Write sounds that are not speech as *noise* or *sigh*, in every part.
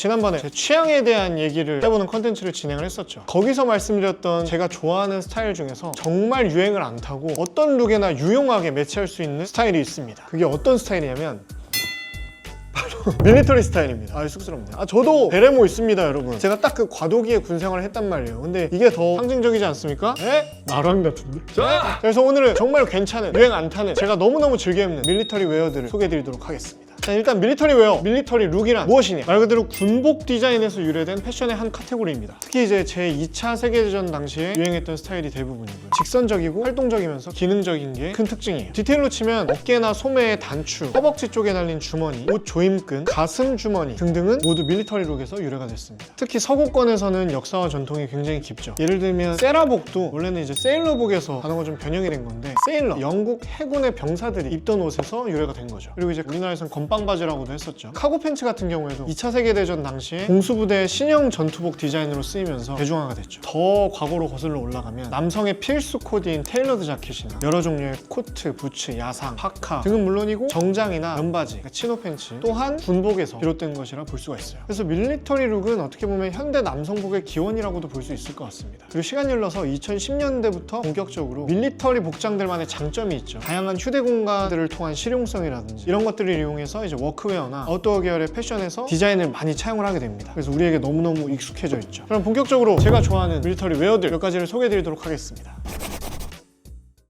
지난번에 제 취향에 대한 얘기를 해보는 컨텐츠를 진행을 했었죠. 거기서 말씀드렸던 제가 좋아하는 스타일 중에서 정말 유행을 안 타고 어떤 룩에나 유용하게 매치할 수 있는 스타일이 있습니다. 그게 어떤 스타일이냐면 바로 *laughs* 밀리터리 스타일입니다. 아 쑥스럽네요. 아 저도 베레모 있습니다, 여러분. 제가 딱 그 과도기의 군 생활을 했단 말이에요. 근데 이게 더 상징적이지 않습니까? 에? 나랑 같은데? 자! 그래서 오늘은 정말 괜찮은 유행 안 타는 제가 너무너무 즐겨 입는 밀리터리 웨어들을 소개해드리도록 하겠습니다. 자, 일단 밀리터리 웨어, 밀리터리 룩이란 무엇이냐? 말 그대로 군복 디자인에서 유래된 패션의 한 카테고리입니다. 특히 이제 제 2차 세계대전 당시에 유행했던 스타일이 대부분이고요. 직선적이고 활동적이면서 기능적인 게 큰 특징이에요. 디테일로 치면 어깨나 소매의 단추, 허벅지 쪽에 달린 주머니, 옷 조임끈, 가슴 주머니 등등은 모두 밀리터리 룩에서 유래가 됐습니다. 특히 서구권에서는 역사와 전통이 굉장히 깊죠. 예를 들면 세라복도 원래는 이제 세일러복에서 단어가 좀 변형이 된 건데 세일러, 영국 해군의 병사들이 입던 옷에서 유래가 된 거죠. 그리고 이제 우리나라에서는 건빵 바지라고도 했었죠. 카고 팬츠 같은 경우에도 2차 세계대전 당시에 공수부대 신형 전투복 디자인으로 쓰이면서 대중화가 됐죠. 더 과거로 거슬러 올라가면 남성의 필수 코디인 테일러드 자켓이나 여러 종류의 코트, 부츠, 야상, 파카 등은 물론이고 정장이나 면바지, 그러니까 치노 팬츠 또한 군복에서 비롯된 것이라 볼 수가 있어요. 그래서 밀리터리 룩은 어떻게 보면 현대 남성복의 기원이라고도 볼 수 있을 것 같습니다. 그리고 시간이 흘러서 2010년대부터 본격적으로 밀리터리 복장들만의 장점이 있죠. 다양한 휴대 공간들을 통한 실용성이라든지 이런 것들을 이용해서 이제 워크웨어나 아웃도어 계열의 패션에서 디자인을 많이 차용을 하게 됩니다. 그래서 우리에게 너무너무 익숙해져 있죠. 그럼 본격적으로 제가 좋아하는 밀리터리 웨어들 몇 가지를 소개해드리도록 하겠습니다.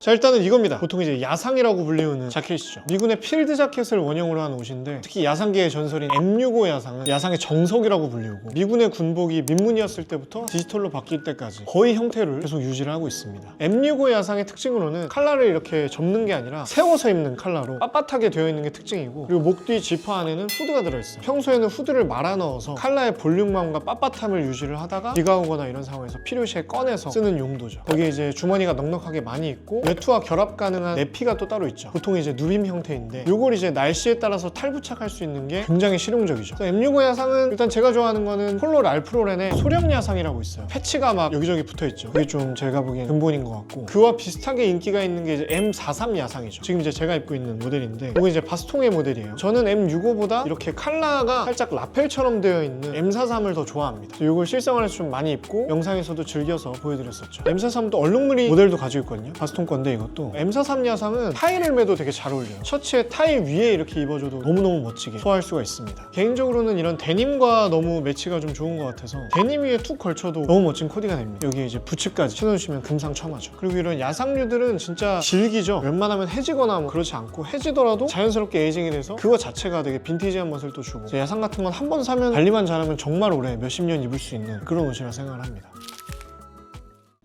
자 일단은 이겁니다. 보통 이제 야상이라고 불리우는 자켓이죠. 미군의 필드 자켓을 원형으로 한 옷인데 특히 야상계의 전설인 M65 야상은 야상의 정석이라고 불리우고 미군의 군복이 민문이었을 때부터 디지털로 바뀔 때까지 거의 형태를 계속 유지를 하고 있습니다. M65 야상의 특징으로는 칼라를 이렇게 접는 게 아니라 세워서 입는 칼라로 빳빳하게 되어 있는 게 특징이고 그리고 목 뒤 지퍼 안에는 후드가 들어있어요. 평소에는 후드를 말아 넣어서 칼라의 볼륨감과 빳빳함을 유지를 하다가 비가 오거나 이런 상황에서 필요시에 꺼내서 쓰는 용도죠. 거기에 이제 주머니가 넉넉하게 많이 있고 외투와 결합 가능한 내피가 또 따로 있죠. 보통 이제 누빔 형태인데 이걸 이제 날씨에 따라서 탈부착할 수 있는 게 굉장히 실용적이죠. M65 야상은 일단 제가 좋아하는 거는 폴로 랄프로렌의 소령 야상이라고 있어요. 패치가 막 여기저기 붙어 있죠. 그게 좀 제가 보기엔 근본인 것 같고 그와 비슷하게 인기가 있는 게 이제 M43 야상이죠. 지금 이제 제가 입고 있는 모델인데 이거 이제 바스통의 모델이에요. 저는 M65보다 이렇게 칼라가 살짝 라펠처럼 되어 있는 M43을 더 좋아합니다. 이걸 실생활에서 좀 많이 입고 영상에서도 즐겨서 보여드렸었죠. M43도 얼룩무늬 모델도 가지고 있거든요. 바스통 건데 이것도 M43 야상은 타이를 매도 되게 잘 어울려요. 셔츠에 타이 위에 이렇게 입어줘도 너무너무 멋지게 소화할 수가 있습니다. 개인적으로는 이런 데님과 너무 매치가 좀 좋은 것 같아서 데님 위에 툭 걸쳐도 너무 멋진 코디가 됩니다. 여기 이제 부츠까지 신어주시면 금상첨화죠. 그리고 이런 야상류들은 진짜 질기죠. 웬만하면 해지거나 뭐 그렇지 않고 해지더라도 자연스럽게 에이징이 돼서 그거 자체가 되게 빈티지한 맛을 또 주고 야상 같은 건 한 번 사면 관리만 잘하면 정말 오래 몇십 년 입을 수 있는 그런 옷이라 생각을 합니다.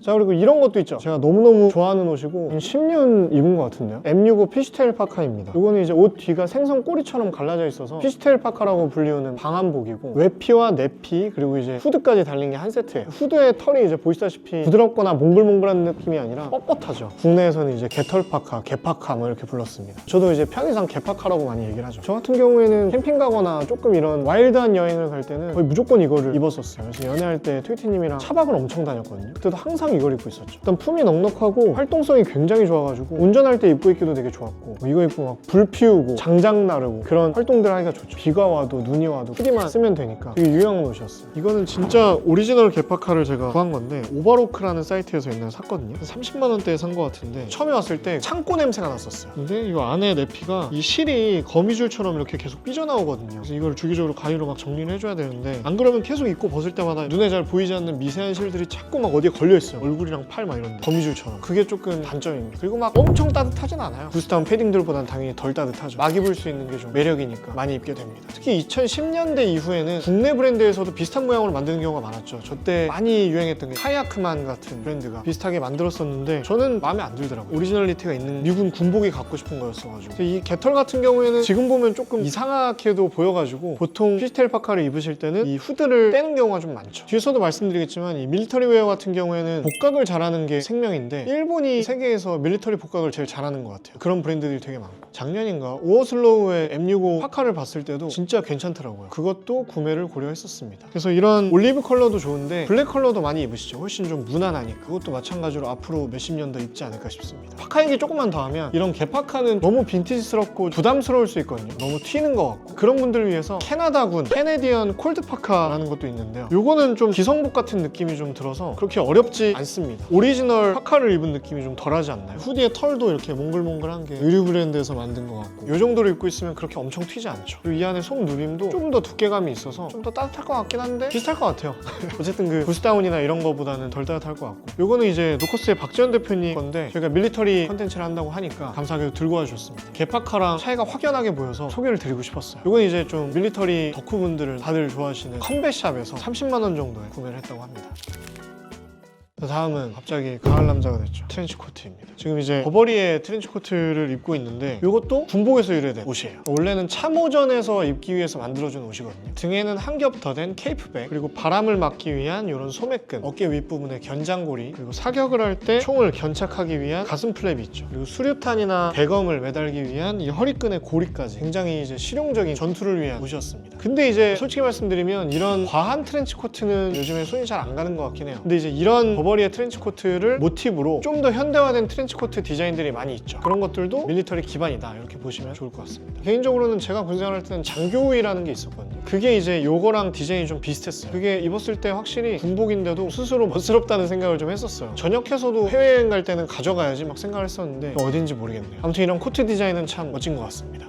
자 그리고 이런 것도 있죠. 제가 너무너무 좋아하는 옷이고 한 10년 입은 것 같은데요. M65 피시테일 파카입니다. 이거는 이제 옷 뒤가 생선 꼬리처럼 갈라져 있어서 피시테일 파카라고 불리우는 방한복이고 외피와 내피 그리고 이제 후드까지 달린 게 한 세트예요. 후드의 털이 이제 보시다시피 부드럽거나 몽글몽글한 느낌이 아니라 뻣뻣하죠. 국내에서는 이제 개털 파카, 개파카 뭐 이렇게 불렀습니다. 저도 이제 편의상 개파카라고 많이 얘기를 하죠. 저 같은 경우에는 캠핑 가거나 조금 이런 와일드한 여행을 갈 때는 거의 무조건 이거를 입었었어요. 그래서 연애할 때 트위티님이랑 차박을 엄청 다녔거든요. 그때도 항상 이걸 입고 있었죠. 일단 품이 넉넉하고 활동성이 굉장히 좋아가지고 운전할 때 입고 있기도 되게 좋았고 뭐 이거 입고 막 불 피우고 장작 나르고 그런 활동들 하기가 좋죠. 비가 와도 눈이 와도 후디만 쓰면 되니까 되게 유용한 옷이었어요. 이거는 진짜 오리지널 개파카를 제가 구한 건데 오바로크라는 사이트에서 옛날에 샀거든요. 30만 원대에 산 것 같은데 처음에 왔을 때 창고 냄새가 났었어요. 근데 이 안에 내피가 이 실이 거미줄처럼 이렇게 계속 삐져나오거든요. 그래서 이걸 주기적으로 가위로 막 정리를 해줘야 되는데 안 그러면 계속 입고 벗을 때마다 눈에 잘 보이지 않는 미세한 실들이 자꾸 막 어디에 걸려있어요 얼굴이랑 팔막 이런 데. 거미줄처럼. 그게 조금 단점입니다 그리고 막 엄청 따뜻하진 않아요. 구스타운 패딩들보다는 당연히 덜 따뜻하죠. 막 입을 수 있는 게 좀 매력이니까 많이 입게 됩니다. 특히 2010년대 이후에는 국내 브랜드에서도 비슷한 모양으로 만드는 경우가 많았죠. 저때 많이 유행했던 게 카야크만 같은 브랜드가 비슷하게 만들었었는데 저는 마음에 안 들더라고요. 오리지널리티가 있는 미군 군복이 갖고 싶은 거였어가지고. 이 개털 같은 경우에는 지금 보면 조금 이상하게도 보여가지고 보통 피스텔 파카를 입으실 때는 이 후드를 떼는 경우가 좀 많죠. 뒤에서도 말씀드리겠지만 이 밀리터리 웨어 같은 경우에는 복각을 잘하는 게 생명인데 일본이 세계에서 밀리터리 복각을 제일 잘하는 것 같아요. 그런 브랜드들이 되게 많고 작년인가 오어슬로우의 M65 파카를 봤을 때도 진짜 괜찮더라고요. 그것도 구매를 고려했었습니다. 그래서 이런 올리브 컬러도 좋은데 블랙 컬러도 많이 입으시죠. 훨씬 좀 무난하니까 그것도 마찬가지로 앞으로 몇십 년 더 입지 않을까 싶습니다. 파카 얘기 조금만 더 하면 이런 개파카는 너무 빈티지스럽고 부담스러울 수 있거든요. 너무 튀는 것 같고 그런 분들을 위해서 캐나다군 캐네디언 콜드 파카라는 것도 있는데요. 요거는 좀 기성복 같은 느낌이 좀 들어서 그렇게 어렵지 않습니다. 오리지널 파카를 입은 느낌이 좀 덜하지 않나요? 후디의 털도 이렇게 몽글몽글한 게 의류 브랜드에서 만든 것 같고 요 정도로 입고 있으면 그렇게 엄청 튀지 않죠. 그리고 이 안에 속 누림도 좀더 두께감이 있어서 좀 더 따뜻할 것 같긴 한데 비슷할 것 같아요. *laughs* 어쨌든 그 부스다운이나 이런 거보다는 덜 따뜻할 것 같고 요거는 이제 노커스의 박지현 대표님 건데 저희가 밀리터리 컨텐츠를 한다고 하니까 감사하게도 들고 와주셨습니다. 개파카랑 차이가 확연하게 보여서 소개를 드리고 싶었어요. 요건 이제 좀 밀리터리 덕후분들을 다들 좋아하시는 컴뱃샵에서 30만 원 정도에 구매를 했다고 합니다. 자, 다음은 갑자기 가을 남자가 됐죠. 트렌치 코트입니다. 지금 이제 버버리의 트렌치 코트를 입고 있는데 이것도 군복에서 유래된 옷이에요. 원래는 참호전에서 입기 위해서 만들어준 옷이거든요. 등에는 한 겹 더 된 케이프백 그리고 바람을 막기 위한 이런 소매끈, 어깨 윗부분에 견장고리 그리고 사격을 할 때 총을 견착하기 위한 가슴 플랩이 있죠. 그리고 수류탄이나 대검을 매달기 위한 이 허리끈의 고리까지 굉장히 이제 실용적인 전투를 위한 옷이었습니다. 근데 이제 솔직히 말씀드리면 이런 과한 트렌치 코트는 요즘에 손이 잘 안 가는 것 같긴 해요. 근데 이제 이런 버버리 의 트렌치 코트를 모티브로 좀 더 현대화된 트렌치 코트 디자인들이 많이 있죠. 그런 것들도 밀리터리 기반이다 이렇게 보시면 좋을 것 같습니다. 개인적으로는 제가 군생활할 때는 장교우이라는 게 있었거든요. 그게 이제 요거랑 디자인이 좀 비슷했어요. 그게 입었을 때 확실히 군복인데도 스스로 멋스럽다는 생각을 좀 했었어요. 전역해서도 해외여행 갈 때는 가져가야지 막 생각을 했었는데 어딘지 모르겠네요. 아무튼 이런 코트 디자인은 참 멋진 것 같습니다.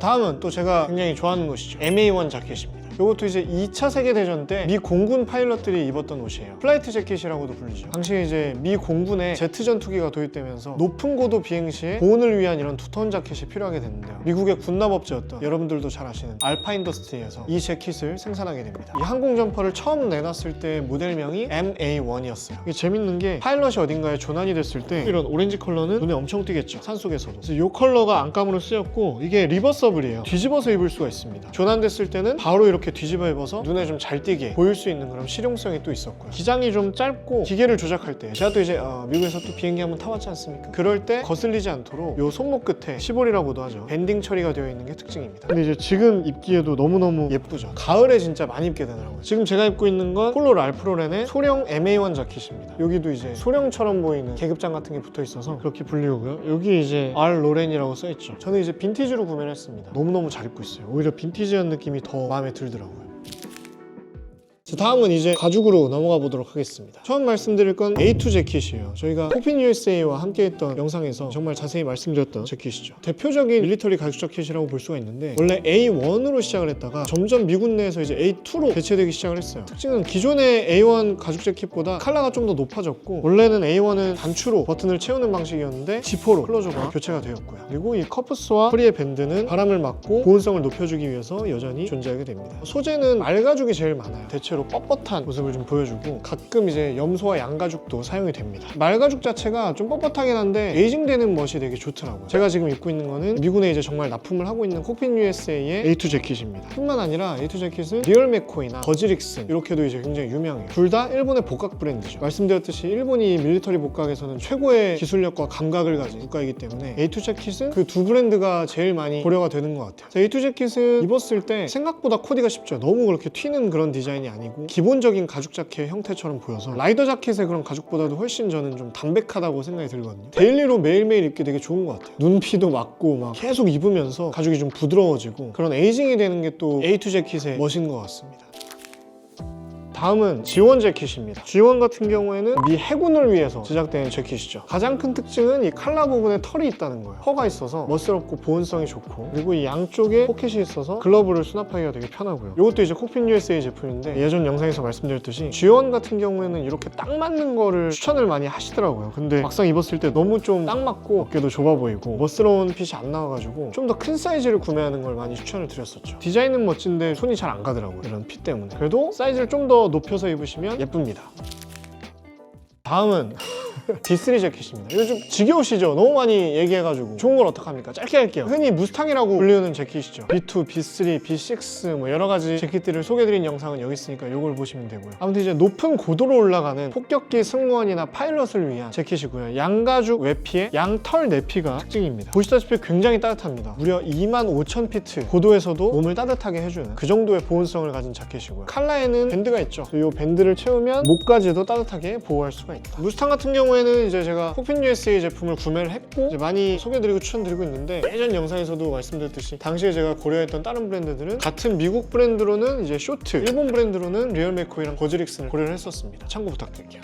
다음은 또 제가 굉장히 좋아하는 것이죠. MA1 자켓입니다. 이것도 이제 2차 세계대전 때 미 공군 파일럿들이 입었던 옷이에요. 플라이트 재킷이라고도 불리죠. 당시에 이제 미 공군에 제트 전투기가 도입되면서 높은 고도 비행 시에 보온을 위한 이런 두터운 자켓이 필요하게 됐는데요. 미국의 군납업체였던 여러분들도 잘 아시는 알파 인더스트리에서 이 재킷을 생산하게 됩니다. 이 항공 점퍼를 처음 내놨을 때 모델명이 MA1이었어요. 이게 재밌는 게 파일럿이 어딘가에 조난이 됐을 때 이런 오렌지 컬러는 눈에 엄청 띄겠죠. 산속에서도. 그래서 이 컬러가 안감으로 쓰였고 이게 리버서블이에요. 뒤집어서 입을 수가 있습니다. 조난됐을 때는 바로 이렇게 뒤집어 입어서 눈에 좀 잘 띄게 보일 수 있는 그런 실용성이 또 있었고요. 기장이 좀 짧고 기계를 조작할 때 제가 또 이제 어, 미국에서 또 비행기 한번 타봤지 않습니까? 그럴 때 거슬리지 않도록 요 손목 끝에 시볼이라고도 하죠. 밴딩 처리가 되어 있는 게 특징입니다. 근데 이제 지금 입기에도 너무너무 예쁘죠. 가을에 진짜 많이 입게 되더라고요. 지금 제가 입고 있는 건 폴로 랄프로렌의 소령 MA1 자켓입니다. 여기도 이제 소령처럼 보이는 계급장 같은 게 붙어 있어서 그렇게 불리우고요. 여기 이제 R 로렌이라고 써 있죠. 저는 이제 빈티지로 구매를 했습니다. 너무너무 잘 입고 있어요. 오히려 빈티지한 느낌이 더 마음에 들더라고요. it all 자, 다음은 이제 가죽으로 넘어가 보도록 하겠습니다. 처음 말씀드릴 건 A2 재킷이에요. 저희가 코핀 USA와 함께했던 영상에서 정말 자세히 말씀드렸던 재킷이죠. 대표적인 밀리터리 가죽 재킷이라고 볼 수가 있는데 원래 A1으로 시작을 했다가 점점 미군 내에서 이제 A2로 대체되기 시작을 했어요. 특징은 기존의 A1 가죽 재킷보다 컬러가 좀 더 높아졌고 원래는 A1은 단추로 버튼을 채우는 방식이었는데 지퍼로 클로저가 교체가 되었고요. 그리고 이 커프스와 허리의 밴드는 바람을 막고 보온성을 높여주기 위해서 여전히 존재하게 됩니다. 소재는 말가죽이 제일 많아요. 대체로 뻣뻣한 모습을 좀 보여주고 가끔 이제 염소와 양가죽도 사용이 됩니다. 말가죽 자체가 좀 뻣뻣하긴 한데 에이징되는 멋이 되게 좋더라고요. 제가 지금 입고 있는 거는 미군에 이제 정말 납품을 하고 있는 코핀 USA의 A2 재킷입니다. 뿐만 아니라 A2 재킷은 리얼 맥코이나 버즈릭슨 이렇게도 이제 굉장히 유명해요. 둘 다 일본의 복각 브랜드죠. 말씀드렸듯이 일본이 밀리터리 복각에서는 최고의 기술력과 감각을 가진 국가이기 때문에 A2 재킷은 그 두 브랜드가 제일 많이 고려가 되는 것 같아요. A2 재킷은 입었을 때 생각보다 코디가 쉽죠. 너무 그렇게 튀는 그런 디자인이 아니 고 기본적인 가죽 자켓 형태처럼 보여서 라이더 자켓의 그런 가죽보다도 훨씬 저는 좀 담백하다고 생각이 들거든요. 데일리로 매일매일 입기 되게 좋은 것 같아요. 눈피도 맞고 막 계속 입으면서 가죽이 좀 부드러워지고 그런 에이징이 되는 게 또 A2 재킷의 멋인 것 같습니다. 다음은 지원 재킷입니다. 지원 같은 경우에는 미 해군을 위해서 제작된 재킷이죠. 가장 큰 특징은 이 칼라 부분에 털이 있다는 거예요. 펄가 있어서 멋스럽고 보온성이 좋고 그리고 이 양쪽에 포켓이 있어서 글러브를 수납하기가 되게 편하고요. 이것도 이제 코핀 USA 제품인데 예전 영상에서 말씀드렸듯이 지원 같은 경우에는 이렇게 딱 맞는 거를 추천을 많이 하시더라고요. 근데 막상 입었을 때 너무 좀 딱 맞고 어깨도 좁아 보이고 멋스러운 핏이 안 나와가지고 좀 더 큰 사이즈를 구매하는 걸 많이 추천을 드렸었죠. 디자인은 멋진데 손이 잘 안 가더라고요. 이런 핏 때문에. 그래도 사이즈를 좀더 높여서 입으시면 예쁩니다. 다음은 B3 재킷입니다. 요즘 지겨우시죠? 너무 많이 얘기해가지고 좋은 걸 어떡합니까? 짧게 할게요. 흔히 무스탕이라고 불리는 재킷이죠. B2, B3, B6 뭐 여러 가지 재킷들을 소개해드린 영상은 여기 있으니까 이걸 보시면 되고요. 아무튼 이제 높은 고도로 올라가는 폭격기 승무원이나 파일럿을 위한 재킷이고요. 양가죽 외피에 양털 내피가 특징입니다. 보시다시피 굉장히 따뜻합니다. 무려 2만 5천 피트 고도에서도 몸을 따뜻하게 해주는 그 정도의 보온성을 가진 자켓이고요. 칼라에는 밴드가 있죠. 이 밴드를 채우면 목까지도 따뜻하게 보호할 수가 있다. 무스탕 같은 경우 에는 이제 제가 코핀 USA 제품을 구매를 했고 많이 소개드리고 추천드리고 있는데 예전 영상에서도 말씀드렸듯이 당시에 제가 고려했던 다른 브랜드들은 같은 미국 브랜드로는 이제 쇼트, 일본 브랜드로는 리얼 메코이랑 거즈릭슨을 고려를 했었습니다. 참고 부탁드릴게요.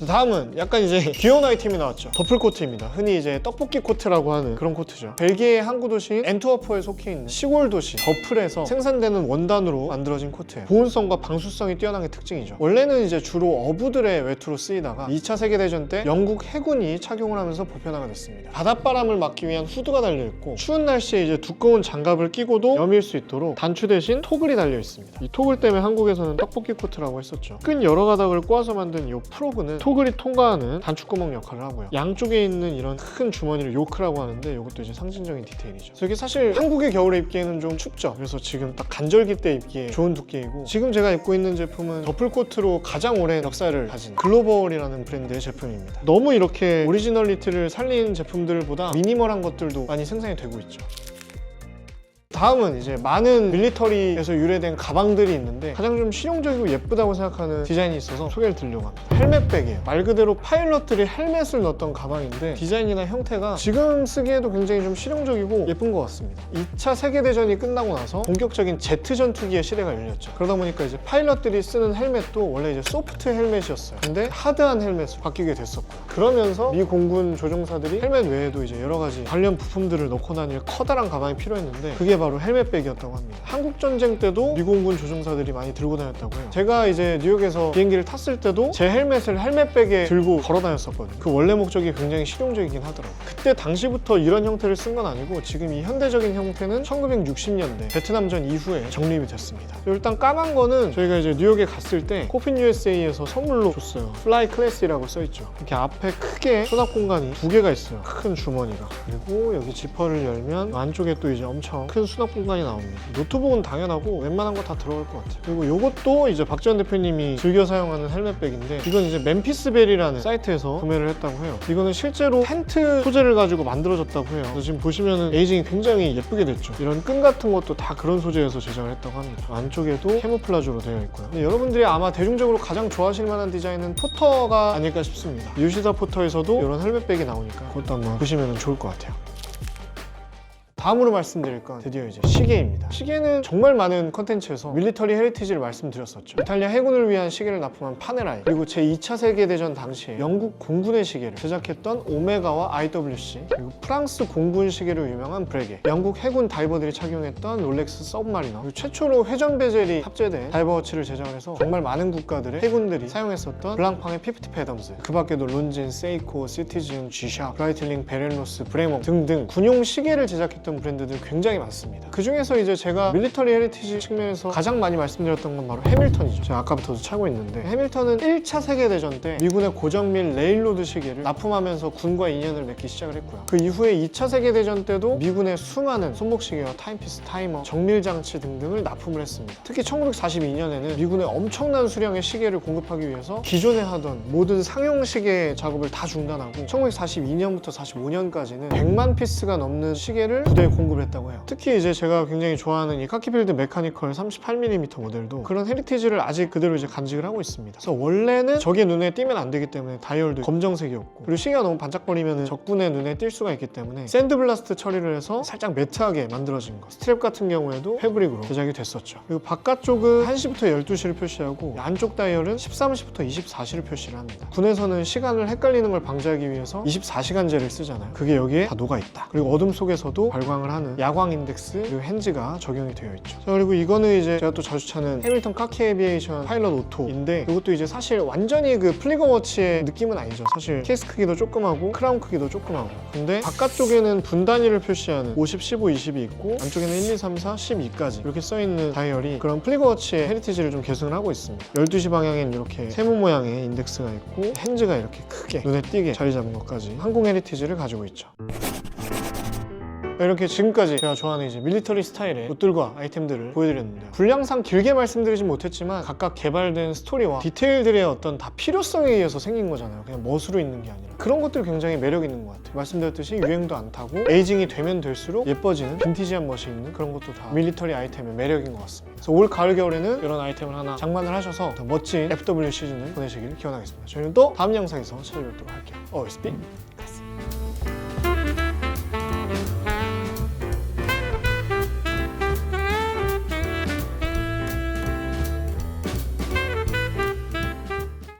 자, 다음은 약간 이제 *laughs* 귀여운 아이템이 나왔죠. 더플 코트입니다. 흔히 이제 떡볶이 코트라고 하는 그런 코트죠. 벨기에의 항구 도시인 엔트워프에 속해 있는 시골 도시 더플에서 생산되는 원단으로 만들어진 코트예요. 보온성과 방수성이 뛰어난 게 특징이죠. 원래는 이제 주로 어부들의 외투로 쓰이다가 2차 세계대전 때 영국 해군이 착용을 하면서 보편화가 됐습니다. 바닷바람을 막기 위한 후드가 달려 있고 추운 날씨에 이제 두꺼운 장갑을 끼고도 여밀 수 있도록 단추 대신 토글이 달려 있습니다. 이 토글 때문에 한국에서는 떡볶이 코트라고 했었죠. 끈 여러 가닥을 꼬아서 만든 이 프로그는 토글이 통과하는 단추구멍 역할을 하고요. 양쪽에 있는 이런 큰 주머니를 요크라고 하는데 이것도 이제 상징적인 디테일이죠. 그래서 이게 사실 한국의 겨울에 입기에는 좀 춥죠. 그래서 지금 딱 간절기 때 입기에 좋은 두께이고 지금 제가 입고 있는 제품은 더플코트로 가장 오랜 역사를 가진 글로벌이라는 브랜드의 제품입니다. 너무 이렇게 오리지널리티를 살린 제품들보다 미니멀한 것들도 많이 생산이 되고 있죠. 다음은 이제 많은 밀리터리에서 유래된 가방들이 있는데 가장 좀 실용적이고 예쁘다고 생각하는 디자인이 있어서 소개를 드리려고 합니다. 헬멧백이에요. 말 그대로 파일럿들이 헬멧을 넣었던 가방인데 디자인이나 형태가 지금 쓰기에도 굉장히 좀 실용적이고 예쁜 것 같습니다. 2차 세계대전이 끝나고 나서 본격적인 제트 전투기의 시대가 열렸죠. 그러다 보니까 이제 파일럿들이 쓰는 헬멧도 원래 이제 소프트 헬멧이었어요. 근데 하드한 헬멧으로 바뀌게 됐었고 그러면서 미 공군 조종사들이 헬멧 외에도 이제 여러 가지 관련 부품들을 넣고 다닐 커다란 가방이 필요했는데 그게 바로 헬멧백이었다고 합니다. 한국 전쟁 때도 미공군 조종사들이 많이 들고 다녔다고요. 제가 이제 뉴욕에서 비행기를 탔을 때도 제 헬멧을 헬멧백에 들고 걸어 다녔었거든요. 그 원래 목적이 굉장히 실용적이긴 하더라고요. 그때 당시부터 이런 형태를 쓴 건 아니고 지금 이 현대적인 형태는 1960년대 베트남전 이후에 정립이 됐습니다. 일단 까만 거는 저희가 이제 뉴욕에 갔을 때 코핀 USA에서 선물로 줬어요. 플라이 클래스라고 써있죠. 이렇게 앞에 크게 수납 공간이 두 개가 있어요. 큰 주머니가. 그리고 여기 지퍼를 열면 안쪽에 또 이제 엄청 큰 수납 공간이 나옵니다. 노트북은 당연하고 웬만한 거 다 들어갈 것 같아요. 그리고 이것도 이제 박지원 대표님이 즐겨 사용하는 헬멧백인데 이건 이제 멤피스벨이라는 사이트에서 구매를 했다고 해요. 이거는 실제로 텐트 소재를 가지고 만들어졌다고 해요. 지금 보시면은 에이징이 굉장히 예쁘게 됐죠. 이런 끈 같은 것도 다 그런 소재에서 제작을 했다고 합니다. 안쪽에도 캐모플라주로 되어 있고요. 여러분들이 아마 대중적으로 가장 좋아하실 만한 디자인은 포터가 아닐까 싶습니다. 유시다 포터에서도 이런 헬멧백이 나오니까 그것도 한번 보시면 좋을 것 같아요. 다음으로 말씀드릴 건 드디어 이제 시계입니다. 시계는 정말 많은 컨텐츠에서 밀리터리 헤리티지를 말씀드렸었죠. 이탈리아 해군을 위한 시계를 납품한 파네라이 그리고 제2차 세계대전 당시에 영국 공군의 시계를 제작했던 오메가와 IWC 그리고 프랑스 공군 시계로 유명한 브레게 영국 해군 다이버들이 착용했던 롤렉스 서브마리너 그리고 최초로 회전 베젤이 탑재된 다이버워치를 제작을 해서 정말 많은 국가들의 해군들이 사용했었던 블랑팡의 피프티 패덤즈 그 밖에도 론진, 세이코, 시티즌, G샵, 브라이틀링, 베렐로스, 브레몽 등등 군용 시계를 제작했던 브랜드들 굉장히 많습니다. 그 중에서 이제 제가 밀리터리 헤리티지 측면에서 가장 많이 말씀드렸던 건 바로 해밀턴이죠. 제가 아까부터도 차고 있는데 해밀턴은 1차 세계대전 때 미군의 고정밀 레일로드 시계를 납품하면서 군과 인연을 맺기 시작을 했고요. 그 이후에 2차 세계대전 때도 미군의 수많은 손목시계와 타임피스, 타이머, 정밀 장치 등등을 납품을 했습니다. 특히 1942년에는 미군의 엄청난 수량의 시계를 공급하기 위해서 기존에 하던 모든 상용 시계 작업을 다 중단하고 1942년부터 45년까지는 100만 피스가 넘는 시계를 부대 에 공급을 했다고 해요. 특히 이제 제가 굉장히 좋아하는 이 카키필드 메카니컬 38mm 모델도 그런 헤리티지를 아직 그대로 이제 간직을 하고 있습니다. 그래서 원래는 적의 눈에 띄면 안 되기 때문에 다이얼도 검정색이었고 그리고 시계가 너무 반짝거리면 적군의 눈에 띌 수가 있기 때문에 샌드블라스트 처리를 해서 살짝 매트하게 만들어진 거. 스트랩 같은 경우에도 패브릭으로 제작이 됐었죠. 그리고 바깥쪽은 1시부터 12시를 표시하고 안쪽 다이얼은 13시부터 24시를 표시를 합니다. 군에서는 시간을 헷갈리는 걸 방지하기 위해서 24시간제를 쓰잖아요. 그게 여기에 다 녹아 있다. 그리고 어둠 속에서도 발광 발광을 하는 야광 인덱스 그리고 핸즈가 적용이 되어 있죠. 자, 그리고 이거는 이제 제가 또 자주 찾는 해밀턴 카키 에비에이션 파일럿 오토인데 이것도 이제 사실 완전히 그 플리거 워치의 느낌은 아니죠. 사실 케이스 크기도 조그마고 크라운 크기도 조그마고 근데 바깥쪽에는 분 단위를 표시하는 50, 15, 20이 있고 안쪽에는 1, 2, 3, 4, 12까지 이렇게 써있는 다이얼이 그런 플리거 워치의 헤리티지를 좀 계승을 하고 있습니다. 12시 방향엔 이렇게 세모 모양의 인덱스가 있고 핸즈가 이렇게 크게 눈에 띄게 자리 잡은 것까지 항공 헤리티지를 가지고 있죠. 이렇게 지금까지 제가 좋아하는 이제 밀리터리 스타일의 옷들과 아이템들을 보여드렸는데 분량상 길게 말씀드리진 못했지만 각각 개발된 스토리와 디테일들의 어떤 다 필요성에 의해서 생긴 거잖아요. 그냥 멋으로 있는 게 아니라. 그런 것들이 굉장히 매력 있는 것 같아요. 말씀드렸듯이 유행도 안 타고 에이징이 되면 될수록 예뻐지는 빈티지한 멋이 있는 그런 것도 다 밀리터리 아이템의 매력인 것 같습니다. 그래서 올 가을 겨울에는 이런 아이템을 하나 장만을 하셔서 더 멋진 FW 시즌을 보내시길 기원하겠습니다. 저희는 또 다음 영상에서 찾아뵙도록 할게요. OSB